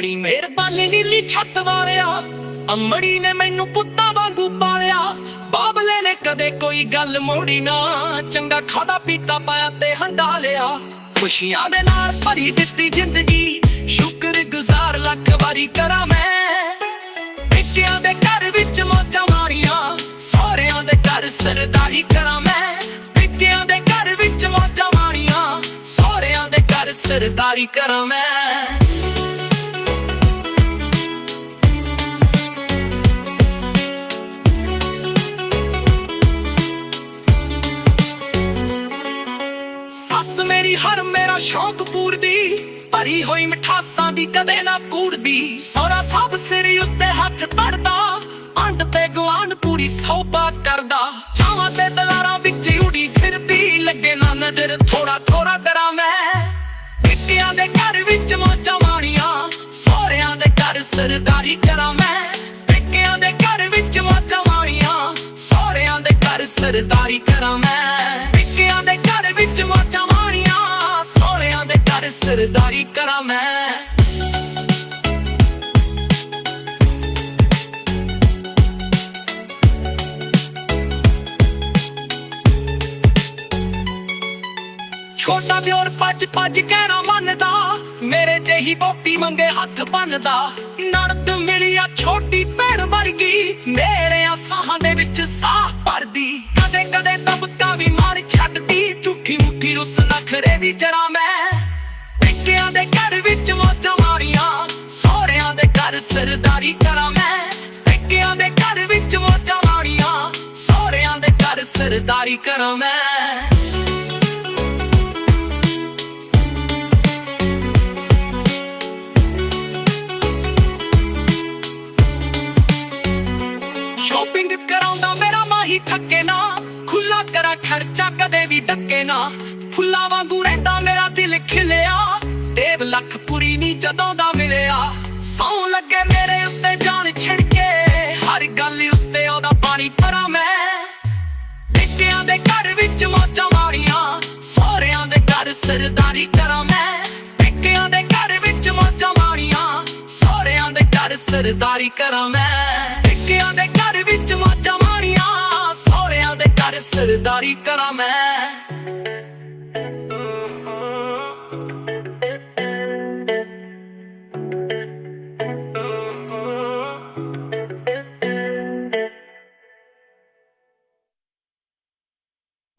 ਬੜੀ ਮਿਹਰਬਾਨੀ ਨੀਲੀ ਛੱਤ ਵਾਲਿਆ, ਅੰਮੜੀ ਨੇ ਮੈਨੂੰ ਪੁੱਤਾਂ ਵਾਂਗੂ ਪਾਲਿਆ। ਬਾਬਲੇ ਨੇ ਕਦੇ ਕੋਈ ਗੱਲ ਮੋੜੀ ਨਾ, ਚੰਗਾ ਖਾਦਾ ਪੀਤਾ ਪਾਇਆ ਤੇ ਹੰਡਾ ਲਿਆ। ਖੁਸ਼ੀਆਂ ਦੇ ਨਾਲ ਭਰੀ ਦਿੱਤੀ ਜ਼ਿੰਦਗੀ ਸ਼ੁਕਰ ਗੁਜ਼ਾਰ ਲੱਖ ਵਾਰੀ ਕਰਾਂ ਮੈਂ। ਪੇਕਿਆਂ ਦੇ ਘਰ ਵਿੱਚ ਮੌਜਾਂ ਮਾਰੀਆਂ, ਸਹੁਰਿਆਂ ਦੇ ਘਰ ਸਰਦਾਰੀ ਕਰਾਂ ਮੈਂ। ਪੇਕਿਆਂ ਦੇ ਘਰ ਵਿੱਚ ਮੌਜਾਂ ਮਾਣੀਆਂ ਸਹੁਰਿਆਂ ਦੇ ਘਰ ਸਰਦਾਰੀ ਕਰਾਂ ਮੈਂ। ਸੱਸ ਮੇਰੀ ਹਰ ਮੇਰਾ ਸ਼ੌਕ ਪੂਰਦੀ, ਭਰੀ ਹੋਈ ਮਿਠਾਸਾਂ ਦੀ ਕਦੇ ਨਾ ਕੂੜਦੀ ਸੋਰਾ ਸਭ ਸਿਰ ਉੱਤੇ ਹੱਥ ਧਰਦਾ, ਅੰਡ ਤੇ ਗਵਾਨ ਪੂਰੀ ਸੌਬਾ ਕਰਦਾ। ਚਾਵਾਂ ਤੇ ਦਲਾਰਾਂ ਵਿੱਚ ਉਡੀ ਫਿਰਦੀ, ਲੱਗੇ ਨਾ ਨਜ਼ਰ ਥੋੜਾ ਥੋੜਾ ਡਰਾਂ ਮੈਂ। ਪਿੱਟਿਆਂ ਦੇ ਘਰ ਵਿੱਚ ਮੋਚਾਂ ਮਾਣੀਆਂ, ਸੋਹਰਿਆਂ ਦੇ ਘਰ ਸਰਦਾਰੀ ਕਰਾਂ ਮੈਂ। ਪਿੱਕਿਆਂ ਦੇ ਘਰ ਵਿੱਚ ਮੌਜਾਂ ਮਾਣੀਆਂ, ਸੋਹਰਿਆਂ ਦੇ ਘਰ ਸਰਦਾਰੀ ਕਰਾਂ ਮੈਂ। ਪਿੱਕਿਆਂ ਦੇ ਘਰ ਵਿੱਚ ਮੌਜਾਂ ਸੋਹਰਿਆਂ ਦੇ ਸਰਦਾਰੀ ਕਰਾਂ ਮੈਂ। ਛੋਟਾ ਦਿਓਰ ਭੱਜ ਭੱਜ ਕਹਿਣਾ ਮੰਨਦਾ, ਮੇਰੇ ਜਿਹੀ ਬੋਟੀ ਮੰਗੇ ਹੱਥ ਬੰਨਦਾ। ਨਰਦ ਮਿਲਿਆ ਛੋਟੀ ਭੈਣ ਵਰਗੀ ਮੇਰੇ ਸਾਹਾਂ ਦੇ ਵਿੱਚ ਸਾਹ ਭਰਦੀ। ਕਦੇ ਕਦੇ ਤਬਕਾ ਵੀ ਮਾਰ ਛੱਡਦੀ, ਝੂਠੀ ਮੁੱਠੀ ਉਸ ਨਖਰੇ ਦੀ ਜਰਾ ਮੈਂ। ਪੇਕਿਆਂ ਦੇ ਘਰ ਵਿੱਚ ਮੌਜਾਂ ਮਾਰੀਆਂ। ਸਹੁਰਿਆਂ ਦੇ ਘਰ ਸਰਦਾਰੀ ਕਰਾਂ ਮੈਂ। ਪੇਕਿਆਂ ਦੇ ਘਰ ਵਿੱਚ ਮੌਜਾਂ ਮਾਰੀਆਂ। ਸਹੁਰਿਆਂ ਦੇ ਘਰ ਸਰਦਾਰੀ ਕਰਾਂ ਮੈਂ। ਸ਼ੋਪਿੰਗ ਕਰਾਉਂਦਾ ਮੇਰਾ ਮਾਹੀ ਥੱਕੇ ਨਾ। ਖੁੱਲਾ ਕਰਾ ਖਰਚਾ ਕਦੇ ਵੀ ਡੱਕੇ ਨਾ। ਫੁੱਲਾਂ ਵਾਂਗੂ ਰਹਿੰਦਾ ਮੇਰਾ ਦਿਲ ਖਿਲਿਆ। ਦੇਵ ਲੱਖ ਪੁਰੀ ਨਹੀਂ ਜਦੋਂ ਦਾ ਮਿਲਿਆ। ਸੌ ਲੱਗੇ ਮੇਰੇ ਉੱਤੇ ਜਾਨ ਛਿੜਕੇ। ਹਰ ਗੱਲ ਉੱਤੇ ਉਹਦਾ ਪਾਣੀ ਭਰਾਂ ਮੈਂ। ਪੇਕਿਆਂ ਦੇ ਘਰ ਵਿੱਚ ਮੌਜਾਂ ਮਾਰੀਆਂ। ਸਹੁਰਿਆਂ ਦੇ ਘਰ ਸਰਦਾਰੀ ਕਰਾਂ ਮੈਂ। ਪੇਕਿਆਂ ਦੇ ਘਰ ਵਿੱਚ ਮੌਜਾਂ ਮਾਰੀਆਂ। ਸਹੁਰਿਆਂ ਦੇ ਘਰ ਸਰਦਾਰੀ ਕਰਾਂ ਮੈਂ। ਪੇਕਿਆਂ ਦੇ ਘਰ ਵਿੱਚ ਮੌਜਾਂ ਮਾਰੀਆਂ। ਸਹੁਰਿਆਂ ਦੇ ਘਰ ਸਰਦਾਰੀ ਕਰਾਂ ਮੈਂ।